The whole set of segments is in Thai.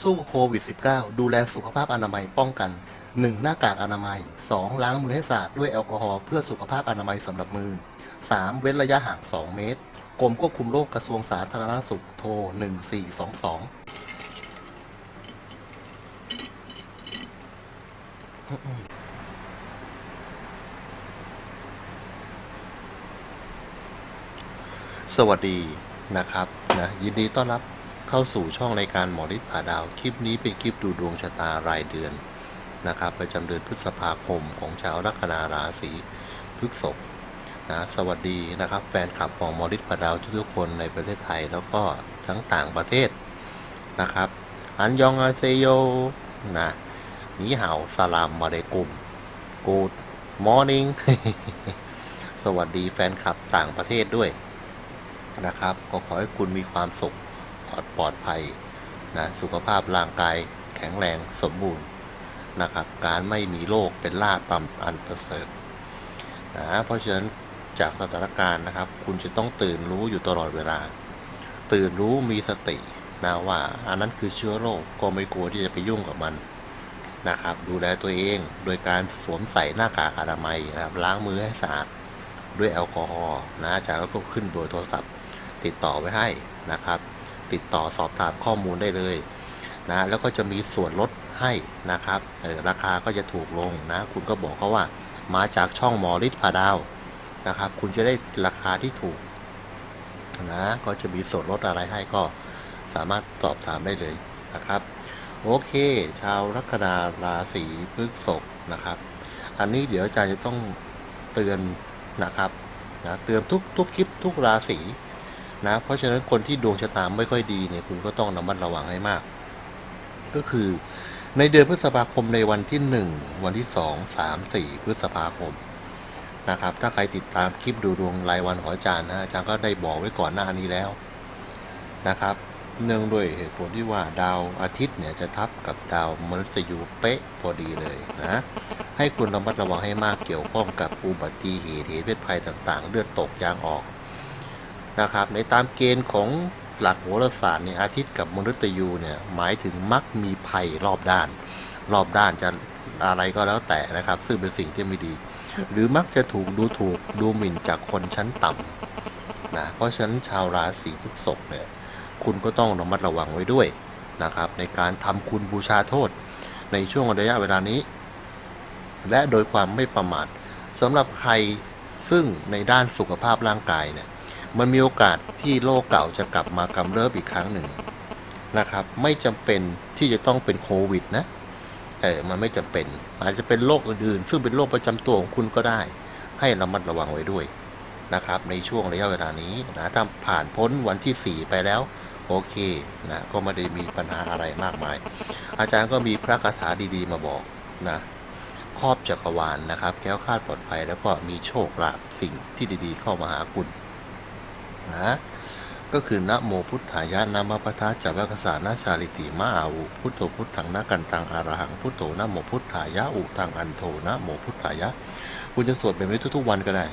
สู้โควิด -19 ดูแลสุขภาพอนามัยป้องกัน 1. หน้ากากอนามัย 2. ล้างมือให้สะอาดด้วยแอลกอฮอล์เพื่อสุขภาพอนามัยสำหรับมือ 3. เว้นระยะห่าง 2 เมตร กรมควบคุมโรคกระทรวงสาธารณสุขโทร 1422สวัสดีนะครับนะยินดีต้อนรับ เข้าสู่ช่องรายการหมอฤทธิ์ผาดาว คลิปนี้เป็นคลิปดูดวงชะตารายเดือนนะครับ ประจำเดือนพฤษภาคมของชาวลัคนาราศีพฤษภนะสวัสดีนะครับแฟนคลับของหมอฤทธิ์ผาดาวทุกๆคนในประเทศไทยแล้วก็ทั้งต่างประเทศนะครับ อันยองอาเซโยนะนีเห่าสลามมาเดกุมกูดมอร์นิ่งสวัสดีแฟนคลับต่างประเทศด้วยนะครับ ก็ขอให้คุณมีความสุข ปลอดภัยนะสุขภาพร่างกายแข็งแรงสมบูรณ์นะครับ การไม่มีโรคเป็นลาภปัอันประเสริฐนะเพราะฉะนั้นจากสถานการณ์นะครับ คุณจะต้องตื่นรู้อยู่ตลอดเวลา ตื่นรู้มีสตินะว่าอันนั้นคือเชื้อโรคก็ไม่กลัวที่จะไปยุ่งกับมันนะครับ ดูแลตัวเองโดยการสวมใส่หน้ากากอนามัยนะครับ ล้างมือให้สะอาดด้วยแอลกอฮอล์นะอาจารย์ก็ขึ้นเบอร์โทรศัพท์ ติดต่อไว้ให้นะครับ ติดต่อสอบถามข้อมูลได้เลยนะแล้วก็จะมีส่วนลดให้นะครับเออราคาก็จะถูกลงนะ คุณก็บอกเขาว่ามาจากช่องหมอฤทธิ์พาดาวนะครับ คุณจะได้ราคาที่ถูกนะก็จะมีส่วนลดอะไรให้ก็สามารถสอบถามได้เลยนะครับ โอเค ชาวลัคนาราศีพฤษภนะครับ อันนี้เดี๋ยวอาจารย์จะต้องเตือนนะครับนะเตือนทุกทุกคลิปทุกราศี นะเพราะฉะนั้นคนที่ดวงชะตาไม่ค่อยดีเนี่ยคุณก็ต้องระมัดระวังให้มาก ก็คือในเดือนพฤษภาคมในวันที่ 1 วันที่ 2 3 4 พฤษภาคมนะครับถ้าใครติดตามคลิปดูดวงรายวันของอาจารย์นะอาจารย์ก็ได้บอกไว้ก่อนหน้านี้แล้วนะครับเนื่องด้วยเหตุผลที่ว่าดาวอาทิตย์เนี่ยจะทับกับดาวมฤตยูเป๊ะพอดีเลยนะให้คุณระมัดระวังให้มากเกี่ยวข้องกับอุบัติเหตุเหตุเพศภัยต่างๆ เลือดตกยางออก นะครับ ในตามเกณฑ์ของหลักโหราศาสตร์เนี่ยอาทิตย์กับมฤตยูเนี่ยหมายถึงมักมีภัยรอบด้าน รอบด้านจะอะไรก็แล้วแต่นะครับ ซึ่งเป็นสิ่งที่ไม่ดี หรือมักจะถูกดูถูกดูหมิ่นจากคนชั้นต่ำนะเพราะฉะนั้นชาวราศีพฤษภเนี่ยคุณก็ต้องระมัดระวังไว้ด้วยนะครับ ในการทำคุณบูชาโทษ ในช่วงระยะเวลานี้ และโดยความไม่ประมาทสำหรับใครซึ่งในด้านสุขภาพร่างกายเนี่ย มันมีโอกาสที่โรคเก่าจะกลับมากำเริบอีกครั้งหนึ่งนะครับ ไม่จำเป็นที่จะต้องเป็นโควิดนะเออมันไม่จำเป็น อาจจะเป็นโรคอื่นๆ ซึ่งเป็นโรคประจำตัวของคุณก็ได้ ให้ระมัดระวังไว้ด้วยนะครับ ในช่วงระยะเวลานี้นะถ้าผ่านพ้นวันที่ 4 ไปแล้ว โอเคนะก็ไม่ได้มีปัญหาอะไรมากมาย อาจารย์ก็มีพระคาถาดีๆ มาบอกนะครอบจักรวาลนนะครับแก้วคาดปลอดภัยแล้วก็มีโชคลาภสิ่งที่ดีๆ เข้ามาหาคุณ นะ ก็คือนะโมพุทธายะนามปทาจัวกษานาชาลิติมาอาวุพุทโธพุทธังนะกันตังอารหังพุทโธนะโมพุทธายะอุทังอันโทนะโมพุทธายะ คุณจะสวดแบบนี้ทุก ๆ วันก็ได้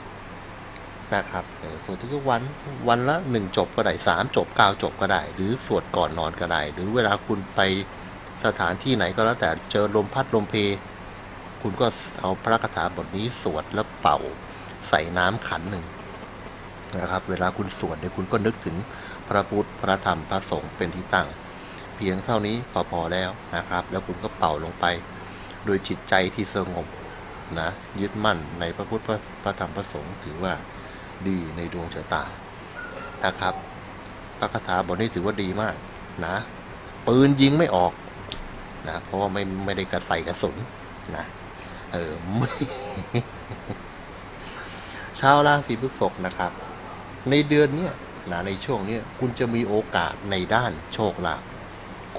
นะครับสวดทุกๆวันวันละหนึ่งจบก็ได้สามจบเก้าจบก็ได้ หรือสวดก่อนนอนก็ได้ หรือเวลาคุณไปสถานที่ไหนก็แล้วแต่เจอลมพัดลมเพ คุณก็เอาพระคาถาบทนี้สวดแล้วเป่า ใส่น้ำขันหนึ่ง นะครับ เวลาคุณสวดเนี่ยคุณก็นึกถึงพระพุทธพระธรรมพระสงฆ์เป็นที่ตั้ง เพียงเท่านี้พอพอแล้วนะครับ แล้วคุณก็เป่าลงไป โดยจิตใจที่สงบนะยึดมั่นในพระพุทธพระพระธรรมพระสงฆ์ถือว่าดีในดวงชะตานะครับ พระคาถาบทนี้ถือว่าดีมากนะปืนยิงไม่ออกนะเพราะว่าไม่ไม่ได้กระใส่กระสุนนะเออไม่ชาวราศีพฤษภนะครับ ในเดือนเนี้ยนะในช่วงนี้คุณจะมีโอกาสในด้านโชคลาภ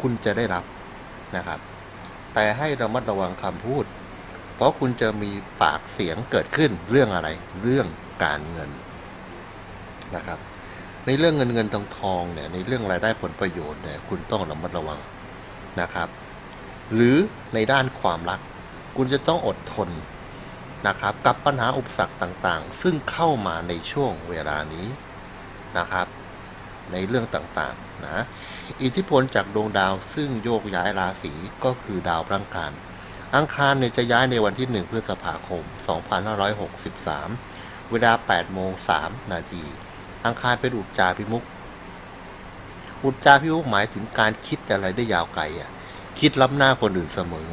คุณจะได้รับนะครับ แต่ให้ระมัดระวังคำพูด เพราะคุณจะมีปากเสียงเกิดขึ้นเรื่องอะไร เรื่องการเงินนะครับ ในเรื่องเงินเงินทองทองเนี่ย ในเรื่องรายได้ผลประโยชน์เนี่ยคุณต้องระมัดระวังนะครับ หรือในด้านความรัก คุณจะต้องอดทน นะครับกับปัญหาอุปสรรคต่างๆ ซึ่งเข้ามาในช่วงเวลานี้นะครับ ในเรื่องต่างๆนะอิทธิพลจากดวงดาวซึ่งโยกย้ายราศีก็คือดาวพระอังคารอังคารเนี่ยจะย้ายในวันที่ 1 พฤษภาคม 2563 เวลา8โมง3นาทีอังคารเป็นอุจจาพิมุกอุจจาพิมุกหมายถึงการคิดอะไรได้ยาวไกลอะคิดล้ำหน้าคนอื่นเสมอ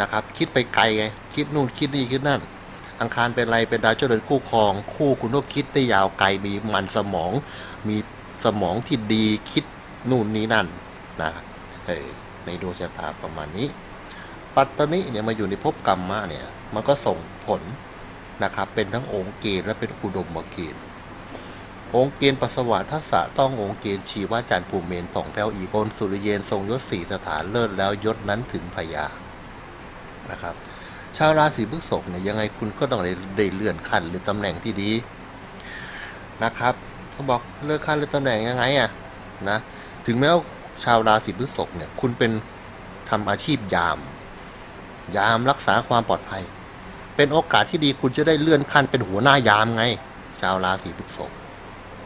นะครับ คิดไปไกลไงคิดนู่นคิดนี่คิดนั่น อังคารเป็นอะไรเป็นดาวเจ้าเรือนคู่ครอง คู่คุณก็คิดได้ยาวไกลมีมันสมอง มีสมองที่ดีคิดนู่นนี่นั่นนะครับเออในดวงชะตาประมาณนี้ ปัตตนิเนี่ยมาอยู่ในภพกรรมะเนี่ยมันก็ส่งผลนะครับ เป็นทั้งองค์เกณฑ์และเป็นอุดมเกณฑ์องค์เกณฑ์ปัสสาวะทัศะต้ององค์เกณฑ์ชีวาจันทร์ภูมเมนผ่องแผ้วอีบนสุริเยนทรงยศสี่สถานเลิศแล้วยศนั้นถึงพญา นะครับ ชาวราศีพฤษภเนี่ยยังไงคุณก็ต้องได้ไดเลื่อนขั้นหรือตำแหน่งที่ดีนะครับเขาบอกเลื่อนขั้นหรือตำแหน่งยังไงอะนะถึงแม้ว่าชาวราศีพฤษภเนี่ยคุณเป็นทำอาชีพยาม ยามรักษาความปลอดภัย เป็นโอกาสที่ดีคุณจะได้เลื่อนขั้นเป็นหัวหน้ายามไง ชาวราศีพฤษภ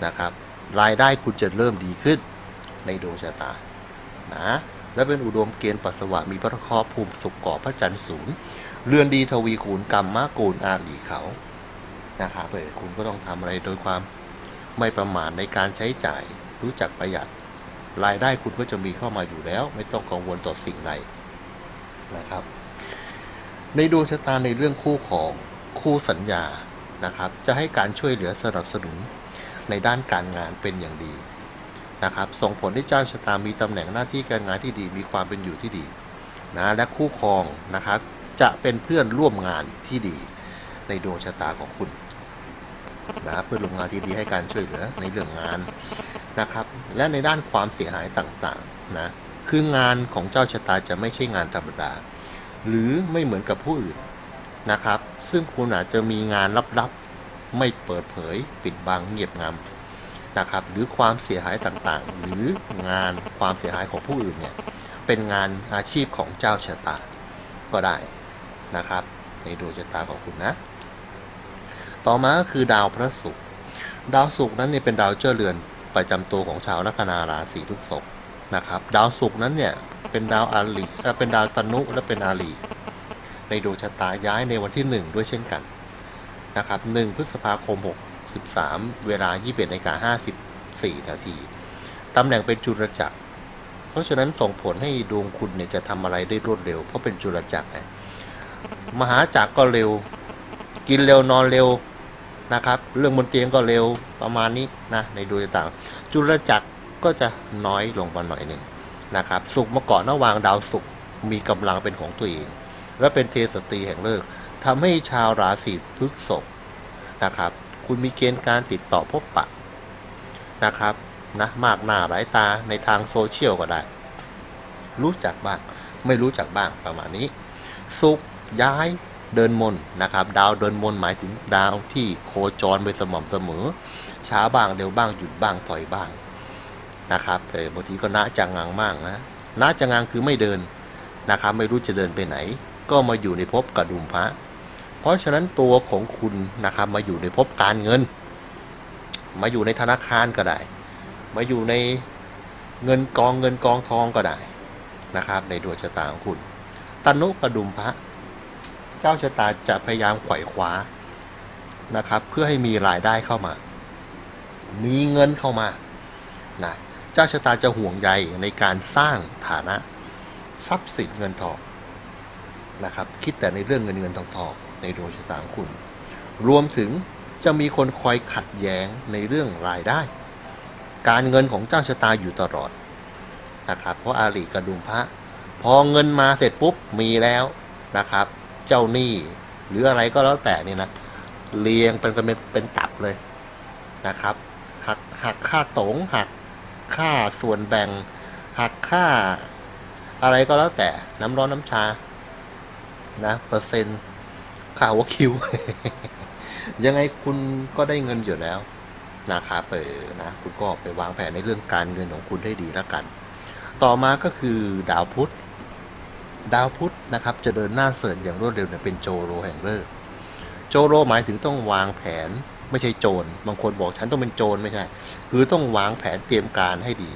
นะครับ รายได้คุณจะเริ่มดีขึ้นในดวงชะตานะ และเป็นอุดมเกณฑ์ปัสสาวะมีพระเคราะห์ภูมิสุขก่อพระจันทร์ศูนย์เรือนดีทวีคูณกรรมมากูลอาลีเขานะครับเออคุณก็ต้องทำอะไรโดยความไม่ประมาทในการใช้จ่ายรู้จักประหยัด รายได้คุณก็จะมีเข้ามาอยู่แล้ว ไม่ต้องกังวลต่อสิ่งใดนะครับ ในดวงชะตาในเรื่องคู่ของคู่สัญญานะครับ จะให้การช่วยเหลือสนับสนุนในด้านการงานเป็นอย่างดี นะครับ ส่งผลให้เจ้าชะตามีตำแหน่งหน้าที่การงานที่ดี มีความเป็นอยู่ที่ดีนะและคู่ครองนะครับ จะเป็นเพื่อนร่วมงานที่ดี ในดวงชะตาของคุณนะครับเพื่อนร่วมงานที่ดีให้การช่วยเหลือในเรื่องงานนะครับ และในด้านความเสียหายต่างๆนะคืองานของเจ้าชะตาจะไม่ใช่งานธรรมดา หรือไม่เหมือนกับผู้อื่นนะครับ ซึ่งคุณอาจจะมีงานลับๆ ไม่เปิดเผย ปิดบังเงียบงำ นะครับหรือความเสียหายต่างๆ หรืองานความเสียหายของผู้อื่นเนี่ยเป็นงานอาชีพของเจ้าชะตาก็ได้นะครับ ในดวงชะตาของคุณนะ ต่อมาก็คือดาวพระศุกร์ดาวศุกร์นั้นเนี่ยเป็นดาวเจ้าเรือนประจำตัวของชาวลัคนาราศีพฤษภนะครับ ดาวศุกร์นั้นเนี่ยเป็นดาวอาลีเอ่อเป็นดาวตนุและเป็นอาลีในดวงชะตาย้ายในวันที่ 1 ด้วยเช่นกันนะครับ1พฤษภาคม 63เวลา 21นาฬิกา54 นาที ตำแหน่งเป็นจุลจักร เพราะฉะนั้นส่งผลให้ดวงคุณเนี่ยจะทำอะไรได้รวดเร็ว เพราะเป็นจุลจักรไงมหาจักรก็เร็ว กินเร็วนอนเร็วนะครับ เรื่องบนเตียงก็เร็วประมาณนี้นะในดวงชะตาจุลจักรก็จะน้อยลงมาหน่อยหนึ่งนะครับสุขมาก่อนระวางดาวสุขมีกำลังเป็นของตัวเอง และเป็นเทสตีแห่งเลิกษ์ทำให้ชาวราศีพฤษภนะครับ คุณมีเกณฑ์การติดต่อพบปะนะครับนะมากหน้าหลายตาในทางโซเชียลก็ได้ รู้จักบ้าง ไม่รู้จักบ้างประมาณนี้ สุขย้ายเดินมนนะครับ ดาวเดินมนหมายถึงดาวที่โคจรไปสม่ำเสมอ ช้าบ้างเร็วบ้างหยุดบ้างถอยบ้างนะครับเออบางทีก็นะจังงังมากนะนะจังงังคือไม่เดินนะครับ ไม่รู้จะเดินไปไหน ก็มาอยู่ในภพกระดุมพระ เพราะฉะนั้นตัวของคุณนะครับมาอยู่ในภพการเงิน มาอยู่ในธนาคารก็ได้ มาอยู่ในเงินกองเงินกองทองก็ได้นะครับ ในดวงชะตาของคุณตนุกระดุมพระ เจ้าชะตาจะพยายามไขว่คว้านะครับ เพื่อให้มีรายได้เข้ามา มีเงินเข้ามานะเจ้าชะตาจะห่วงใยในการสร้างฐานะ ทรัพย์สินเงินทองนะครับ คิดแต่ในเรื่องเงินเงินทองทอง ในดวงชะตาของคุณ รวมถึงจะมีคนคอยขัดแย้งในเรื่องรายได้ การเงินของเจ้าชะตาอยู่ตลอดนะครับเพราะอาลีกระดุมพระ พอเงินมาเสร็จปุ๊บมีแล้วนะครับ เจ้าหนี้หรืออะไรก็แล้วแต่นี่นะเรียงเป็นเป็นเป็นตับเลยนะครับหักหักค่าตงหักค่าส่วนแบ่ง หักค่าอะไรก็แล้วแต่น้ำร้อนน้ำชานะเปอร์เซ็นต์ ค่าหัวคิว ยังไงคุณก็ได้เงินอยู่แล้วนะครับเออนะ คุณก็ไปวางแผนในเรื่องการเงินของคุณได้ดีแล้วกัน ต่อมาก็คือดาวพุธ ดาวพุธนะครับ จะเดินหน้าเสริญอย่างรวดเร็วเนี่ยเป็นโจโรแห่งเลิกษ์โจโรหมายถึงต้องวางแผนไม่ใช่โจร บางคนบอกฉันต้องเป็นโจรไม่ใช่ คือต้องวางแผนเตรียมการให้ดี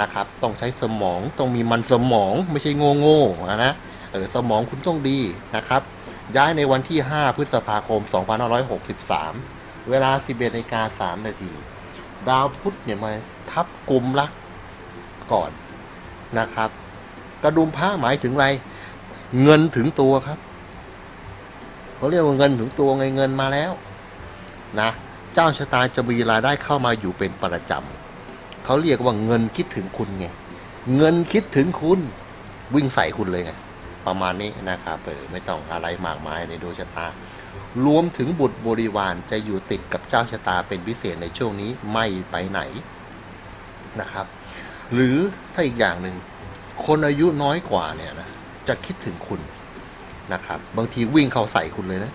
นะครับ ต้องใช้สมอง ต้องมีมันสมองไม่ใช่โง่โง่ๆอะนะ เออสมองคุณต้องดีนะครับ ย้ายในวันที่ 5 พฤษภาคม 2563 เวลา 11นาฬิกา3นาที ดาวพุธเนี่ยมาทับกลุ่มรักก่อนนะครับ กระดุมผ้าหมายถึงอะไร เงินถึงตัวครับเขาเรียกว่าเงินถึงตัวไงเงินมาแล้วนะเจ้าชะตาจะมีรายได้เข้ามาอยู่เป็นประจำเขาเรียกว่าเงินคิดถึงคุณไงเงินคิดถึงคุณวิ่งใส่คุณเลยไง ประมาณนี้นะครับเออไม่ต้องอะไรมากมายในดวงชะตา รวมถึงบุตรบริวารจะอยู่ติดกับเจ้าชะตาเป็นพิเศษในช่วงนี้ไม่ไปไหนนะครับ หรือถ้าอีกอย่างหนึ่งคนอายุน้อยกว่าเนี่ยนะจะคิดถึงคุณนะครับ บางทีวิ่งเข้าใส่คุณเลยนะ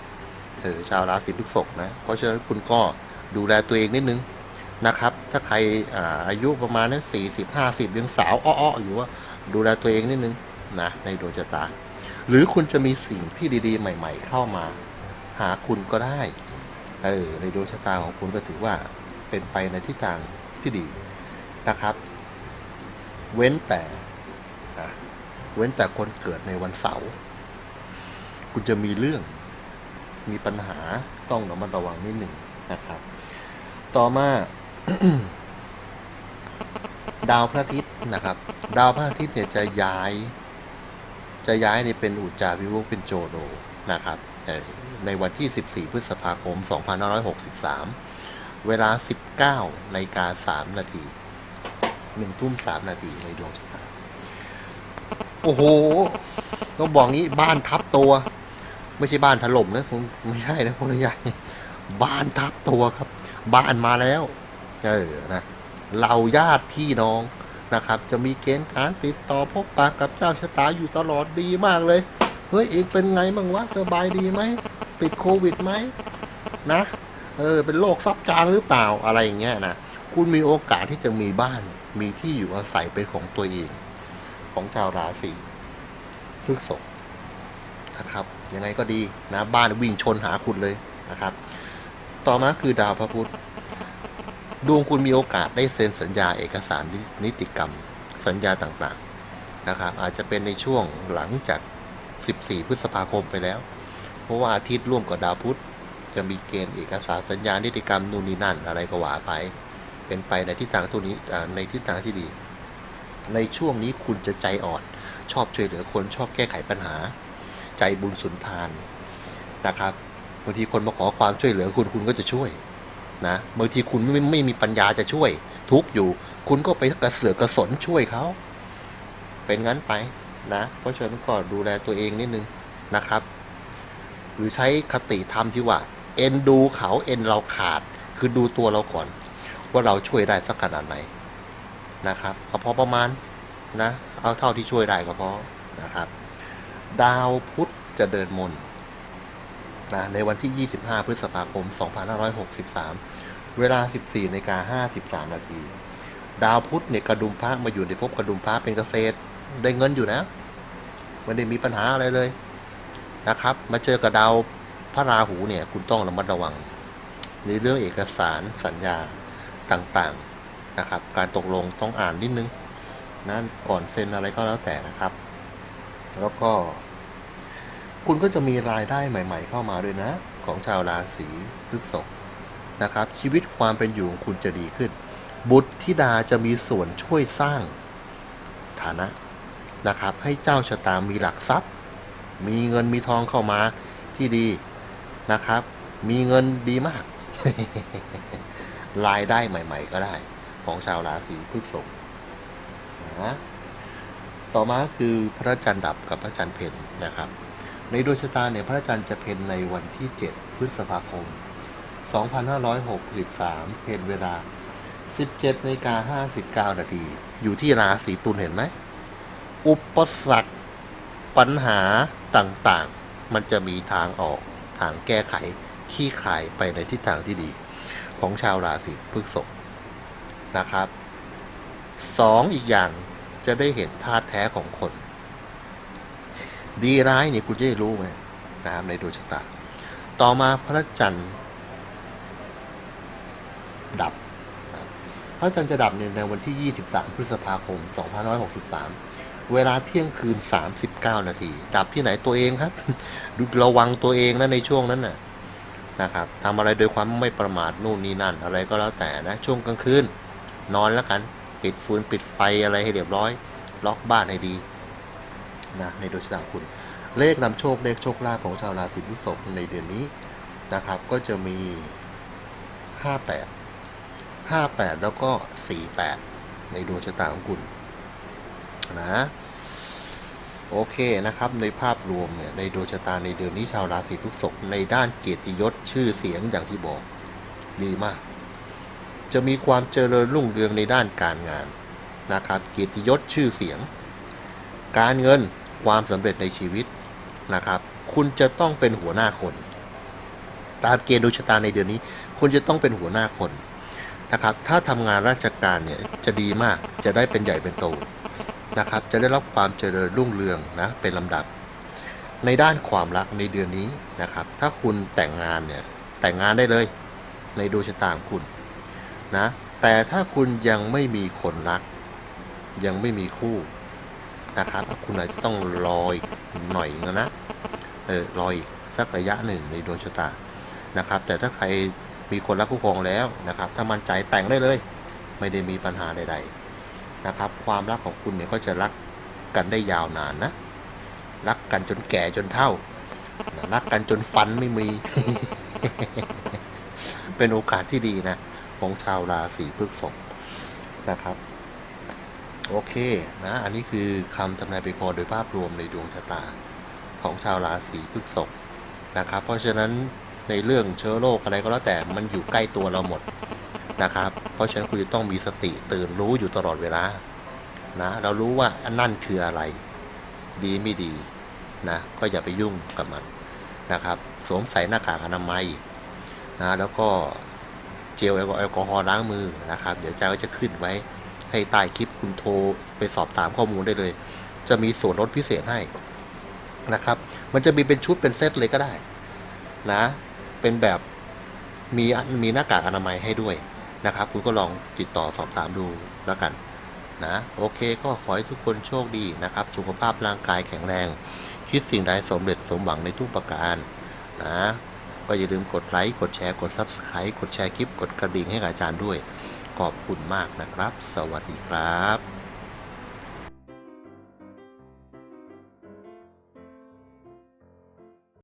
เออชาวราศีพฤษภนะ เพราะฉะนั้นคุณก็ดูแลตัวเองนิดนึงนะครับ ถ้าใครอาอายุประมาณนั้นสี่สิบห้าสิบยังสาวอ้อๆอยู่ว่าดูแลตัวเองนิดนึง นะในดวงชะตา หรือคุณจะมีสิ่งที่ดีๆ ใหม่ ๆ เข้ามาหาคุณก็ได้ เออในดวงชะตาของคุณก็ถือว่าเป็นไปในทิศทางที่ดีนะครับ เว้นแต่นะเว้นแต่คนเกิดในวันเสาร์คุณจะมีเรื่องมีปัญหาต้องระมัดระวังนิดหนึ่งนะครับ ต่อมาดาวพระอาทิตย์นะครับ ดาวพระอาทิตย์เนี่ยจะย้าย จะย้ายในเป็นอุจจาวิวกเป็นโจโดนะครับเอ่ในวันที่ 14 พฤษภาคม 2563 เวลา 19นาฬิกา3นาที1ทุ่ม3นาทีในดวงชะตาโอ้โห ต้องบอกงี้บ้านทับตัว ไม่ใช่บ้านถล่มนะผมไม่ใช่นะคนละอย่างบ้านทับตัวครับ บ้านมาแล้ว เออนะเราญาติพี่น้อง นะครับ จะมีเกณฑ์การติดต่อพบปะกับเจ้าชะตาอยู่ตลอดดีมากเลย เฮ้ยเองเป็นไงบ้างวะสบายดีไหม ติดโควิดไหมนะ เออ เป็นโรคซับจางหรือเปล่าอะไรอย่างเงี้ยนะ คุณมีโอกาสที่จะมีบ้าน มีที่อยู่อาศัยเป็นของตัวเอง ของชาวราศีพฤษภนะครับ ยังไงก็ดีนะ บ้านวิ่งชนหาคุณเลยนะครับ ต่อมาคือดาวพระพุธ ดวงคุณมีโอกาสได้เซ็นสัญญาเอกสารนิติกรรม สัญญาต่างๆนะครับอาจจะเป็นในช่วงหลังจาก 14 พฤษภาคมไปแล้ว เพราะว่าอาทิตย์ร่วมกับดาวพุธจะมีเกณฑ์เอกสารสัญญานิติกรรมนู่นนี่นั่นอะไรก็ว่าไป เป็นไปในทิศทางตัวนี้อ่ในทิศทางที่ดี ในช่วงนี้คุณจะใจอ่อนชอบช่วยเหลือคนชอบแก้ไขปัญหา ใจบุญสุนทานนะครับบางทีคนมาขอความช่วยเหลือคุณคุณก็จะช่วย นะบางทีคุณไม่ไม่มีปัญญาจะช่วย ทุกอยู่ คุณก็ไปกระเสือกกระสนช่วยเขาเป็นงั้นไปนะ เพราะฉะนั้นก็ดูแลตัวเองนิดนึงนะครับ หรือใช้คติธรรมที่ว่า เอ็นดูเขาเอ็นเราขาด คือดูตัวเราก่อน ว่าเราช่วยได้สักขนาดไหนนะครับเอาพอประมาณนะ เอาเท่าที่ช่วยได้ก็พอนะครับ ดาวพุธจะเดินมนนะในวันที่ 25 พฤษภาคม 2563 เวลา 14นาฬิกา53 นาที ดาวพุธเนี่ยกระดุมพระมาอยู่ในภพกระดุมพระเป็นเกษตร ได้เงินอยู่นะไม่ได้มีปัญหาอะไรเลยนะครับ มาเจอกับดาวพระราหูเนี่ย คุณต้องระมัดระวัง ในเรื่องเอกสารสัญญาต่างๆนะครับ การตกลงต้องอ่านนิดนึงนะก่อนเซ็นอะไรก็แล้วแต่นะครับ แล้วก็ คุณก็จะมีรายได้ใหม่ ๆ เข้ามาด้วยนะ ของชาวราศีพฤษภ นะครับ ชีวิตความเป็นอยู่ของคุณจะดีขึ้น บุตรธิดาจะมีส่วนช่วยสร้างฐานะนะครับ ให้เจ้าชะตามีหลักทรัพย์ มีเงินมีทองเข้ามาที่ดีนะครับ มีเงินดีมากรายได้ใหม่ ๆ ก็ได้ของชาวราศีพฤษภนะต่อมาคือพระจันทร์ดับกับพระจันทร์เพ็ญนะครับ ในดวงชะตาเนี่ยพระจันทร์จะเพ็ญในวันที่ 7 พฤษภาคม 2563 เพ็ญเวลา 17นาฬิกา59 นาที อยู่ที่ราศีตุลเห็นไหม อุปสรรคปัญหาต่างๆ มันจะมีทางออกทางแก้ไขขี้ขายไปในทิศทางที่ดี ของชาวราศีพฤษภนะครับสองอีกอย่างจะได้เห็นธาตุแท้ของคน ดีร้ายเนี่ยคุณจะได้รู้ไงนะครับในดวงชะตา ต่อมาพระจันทร์ ดับนะพระจันทร์จะดับในวันที่ 23 พฤษภาคม 2563 เวลาเที่ยงคืน 39 นาที ดับที่ไหนตัวเองครับดูระวังตัวเองนะในช่วงนั้นน่ะนะครับทำอะไรโดยความไม่ประมาทนู่นนี่นั่น อะไรก็แล้วแต่นะ ช่วงกลางคืน นอนแล้วกัน ปิดฟืนปิดไฟอะไรให้เรียบร้อย ล็อกบ้านให้ดีนะในดวงชะตาคุณ เลขนำโชคเลขโชคลาภของชาวราศีพฤษภในเดือนนี้นะครับ ก็จะมี 58 58 แล้วก็ 48 ในดวงชะตาของคุณนะโอเคนะครับ ในภาพรวมเนี่ยในดวงชะตาในเดือนนี้ชาวราศีพฤษภในด้านเกียรติยศชื่อเสียงอย่างที่บอกดีมาก จะมีความเจริญรุ่งเรืองในด้านการงานนะครับ เกียรติยศชื่อเสียง การเงินความสำเร็จในชีวิตนะครับ คุณจะต้องเป็นหัวหน้าคน ตามเกณฑ์ดวงชะตาในเดือนนี้ คุณจะต้องเป็นหัวหน้าคน นะครับ ถ้าทำงานราชการเนี่ยจะดีมาก จะได้เป็นใหญ่เป็นโตนะครับ จะได้รับความเจริญรุ่งเรืองนะเป็นลำดับ ในด้านความรักในเดือนนี้นะครับ ถ้าคุณแต่งงานเนี่ยแต่งงานได้เลย ในดวงชะตาของคุณนะ แต่ถ้าคุณยังไม่มีคนรัก ยังไม่มีคู่นะครับคุณอาจจะต้องรออีกหน่อยนนะเออรออีกสักระยะหนึ่งในดวงชะตานะครับ แต่ถ้าใคร มีคนรักคู่ครองแล้วนะครับ ถ้ามั่นใจแต่งได้เลย ไม่ได้มีปัญหาใดๆนะครับ ความรักของคุณเนี่ยก็จะรักกันได้ยาวนานนะ รักกันจนแก่จนเฒ่า รักกันจนฟันไม่มี เป็นโอกาสที่ดีนะ ของชาวราศีพฤษภนะครับ โอเคนะ อันนี้คือคำทำนายไปพอโดยภาพรวมในดวงชะตาของชาวราศีพฤษภนะครับ เพราะฉะนั้น ในเรื่องเชื้อโรคอะไรก็แล้วแต่มันอยู่ใกล้ตัวเราหมดนะครับ เพราะฉะนั้นคุณจะต้องมีสติตื่นรู้อยู่ตลอดเวลานะ เรารู้ว่าอันนั่นคืออะไร ดีไม่ดีนะ ก็อย่าไปยุ่งกับมันนะครับ สวมใส่หน้ากากอนามัยนะแล้วก็เจลแอลกอฮอล์ล้างมือนะครับ เดี๋ยวจ้าก็จะขึ้นไว้ให้ใต้คลิปคุณโทรไปสอบถามข้อมูลได้เลย จะมีส่วนลดพิเศษให้นะครับ มันจะมีเป็นชุดเป็นเซตเลยก็ได้นะ เป็นแบบมีมีหน้ากากอนามัยให้ด้วยนะครับ คุณก็ลองติดต่อสอบถามดูแล้วกันนะโอเคก็ขอให้ทุกคนโชคดีนะครับ สุขภาพร่างกายแข็งแรง คิดสิ่งใดสำเร็จสมหวังในทุกประการนะก็อย่าลืมกดไลค์กดแชร์กด Subscribe กดแชร์คลิป กดกระดิ่งให้กับอาจารย์ด้วย ขอบคุณมากนะครับ สวัสดีครับ